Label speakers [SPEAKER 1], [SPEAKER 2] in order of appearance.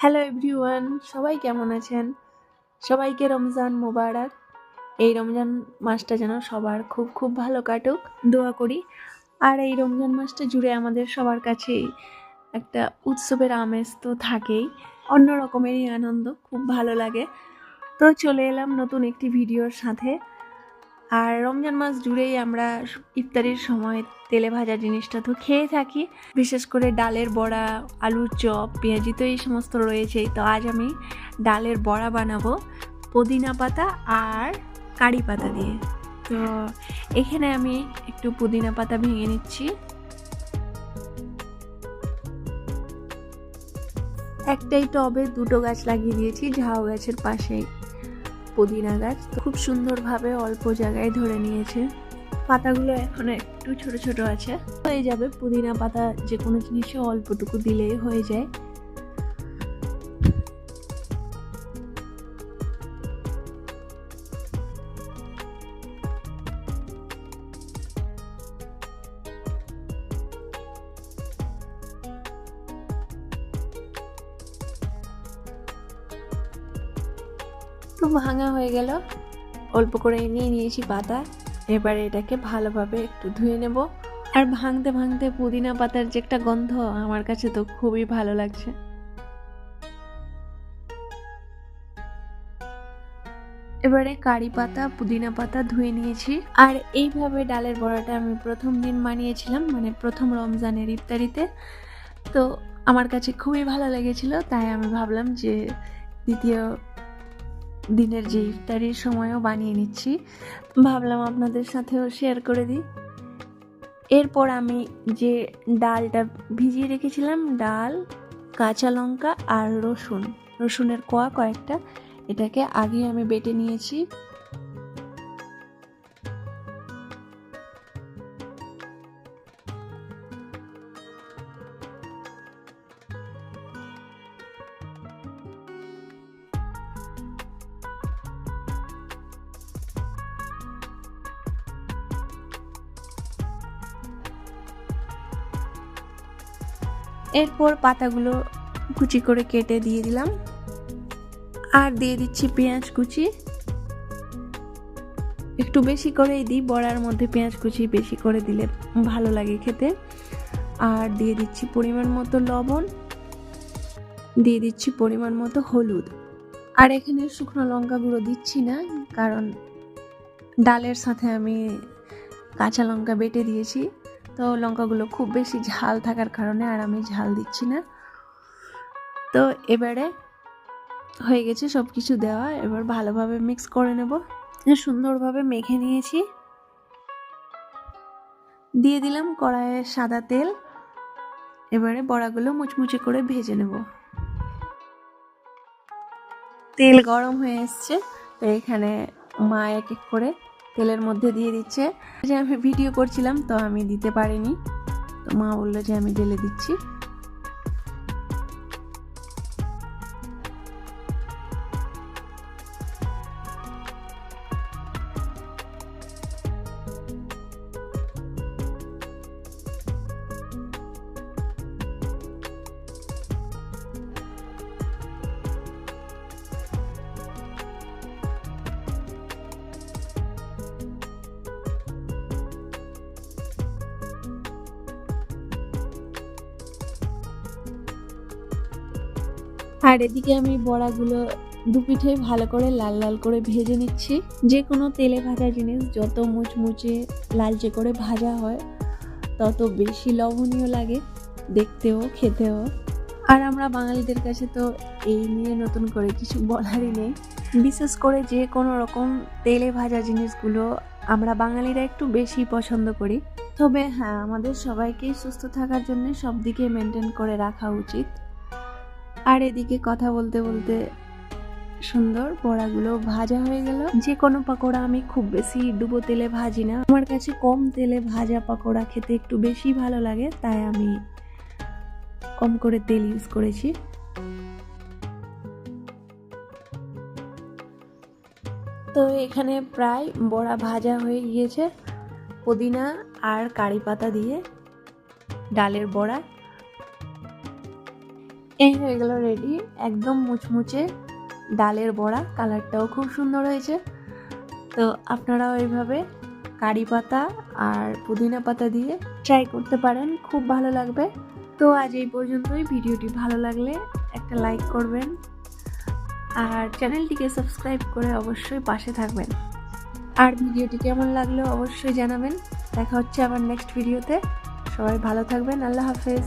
[SPEAKER 1] Hello everyone সবাই কেমন আছেন? সবাইকে রমজান মোবারক। এই রমজান মাসটা যেন সবার খুব খুব ভালো কাটুক, দোয়া করি। আর এই রমজান মাসটা জুড়ে আমাদের সবার কাছেই একটা উৎসবের আমেজ তো থাকেই। অন্য রকমেরই আনন্দ, খুব ভালো লাগে। তো চলে এলাম নতুন একটি ভিডিওর সাথে। আর রমজান মাস জুড়েই আমরা ইফতারির সময় তেলে ভাজা জিনিসটা তো খেয়ে থাকি। বিশেষ করে ডালের বড়া, আলুর চপ, পেঁয়াজি তো এই সমস্ত রয়েছেই। তো আজ আমি ডালের বড়া বানাবো, পুদিনা পাতা আর কারি পাতা দিয়ে। তো এখানে আমি একটু পুদিনা পাতা ভেঙে নিচ্ছি। একটাই টবে দুটো গাছ লাগিয়ে দিয়েছি, ঝাউ গাছের পাশেই। পুদিনা গাছ খুব সুন্দরভাবে অল্প জায়গায় ধরে নিয়েছে। পাতাগুলো এখন একটু ছোট ছোট আছে। হয়ে যাবে পুদিনা পাতা যে কোনো জিনিসে অল্পটুকু দিলেই হয়ে যায়। তো ভাঙা হয়ে গেল। অল্প করে নিয়ে নিয়েছি পাতা। এবারে এটাকে ভালোভাবে একটু ধুয়ে নেব। আর ভাঙতে ভাঙতে পুদিনা পাতার যে একটা গন্ধ, আমার কাছে তো খুবই ভালো লাগছে। এবারে কারি পাতা, পুদিনা পাতা ধুয়ে নিয়েছি। আর এইভাবে ডালের বড়াটা আমি প্রথম দিন বানিয়েছিলাম মানে প্রথম রমজানের ইফতারিতে। তো আমার কাছে খুবই ভালো লেগেছিল, তাই আমি ভাবলাম যে দ্বিতীয় দিনের যে ইফতারির সময়ও বানিয়ে নিচ্ছি। ভাবলাম আপনাদের সাথেও শেয়ার করে দিই। এরপর আমি যে ডালটা ভিজিয়ে রেখেছিলাম, ডাল, কাঁচা লঙ্কা আর রসুন। রসুনের কোয়া কয়েকটা। এটাকে আগে আমি বেটে নিয়েছি। এরপর পাতাগুলো কুচি করে কেটে দিয়ে দিলাম। আর দিয়ে দিচ্ছি পেঁয়াজ কুচি। একটু বেশি করেই দিই, বড়ার মধ্যে পেঁয়াজ কুচি বেশি করে দিলে ভালো লাগে খেতে। আর দিয়ে দিচ্ছি পরিমাণ মতো লবণ। দিয়ে দিচ্ছি পরিমাণ মতো হলুদ। আর এখানে শুকনো লঙ্কা গুঁড়ো দিচ্ছি না, কারণ ডালের সাথে আমি কাঁচা লঙ্কা বেটে দিয়েছি। তো লঙ্কাগুলো খুব বেশি ঝাল থাকার কারণে আর আমি ঝাল দিচ্ছি না। তো এবারে হয়ে গেছে সব কিছু দেওয়া। এবার ভালোভাবে মিক্স করে নেব। সুন্দরভাবে মেখে নিয়েছি। দিয়ে দিলাম কড়াইয়ে সাদা তেল। এবারে বড়াগুলো মুচমুচে করে ভেজে নেব। তেল গরম হয়ে এসছে। তো এখানে মা এক এক করে তেলের মধ্যে দিয়ে দিচ্ছে। যে আমি ভিডিও করছিলাম, তো আমি দিতে পারিনি। তো মা বলল যে আমি ঢেলে দিচ্ছি। আর এদিকে আমি বড়াগুলো দু পিঠে ভালো করে লাল লাল করে ভেজে নিচ্ছি। যে কোনো তেলে ভাজা জিনিস যত মুচমুচে লালচে করে ভাজা হয়, তত বেশি লবণীয় লাগে দেখতেও, খেতেও। আর আমরা বাঙালিদের কাছে তো এই নিয়ে নতুন করে কিছু বলারই নেই। বিশেষ করে যে কোনো রকম তেলে ভাজা জিনিসগুলো আমরা বাঙালিরা একটু বেশি পছন্দ করি। তবে হ্যাঁ আমাদের সবাইকেই সুস্থ থাকার জন্য সব দিকে মেনটেন করে রাখা উচিত। আর এদিকে কথা বলতে বলতে সুন্দর বড়াগুলো ভাজা হয়ে গেল। যে কোনো পাকোড়া আমি খুব বেশি ডুবো তেলে ভাজি না। আমার কাছে কম তেলে ভাজা পাকোড়া খেতে একটু বেশি ভালো লাগে, তাই আমি কম করে তেল ইউজ করেছি। তো এখানে প্রায় বড়া ভাজা হয়ে গিয়েছে। পুদিনা আর কারি পাতা দিয়ে ডালের বড়া। এই হয়ে গেল রেডি একদম মুচমুচে ডালের বড়া কালারটাও খুব সুন্দর হয়েছে। তো আপনারাও এইভাবে কারি পাতা আর পুদিনা পাতা দিয়ে ট্রাই করতে পারেন, খুব ভালো লাগবে। তো আজ এই পর্যন্তই। ভিডিওটি ভালো লাগলে একটা লাইক করবেন আর চ্যানেলটিকে সাবস্ক্রাইব করে অবশ্যই পাশে থাকবেন। আর ভিডিওটি কেমন লাগল অবশ্যই জানাবেন। দেখা হচ্ছে আবার নেক্সট ভিডিওতে সবাই ভালো থাকবেন। আল্লাহ হাফেজ।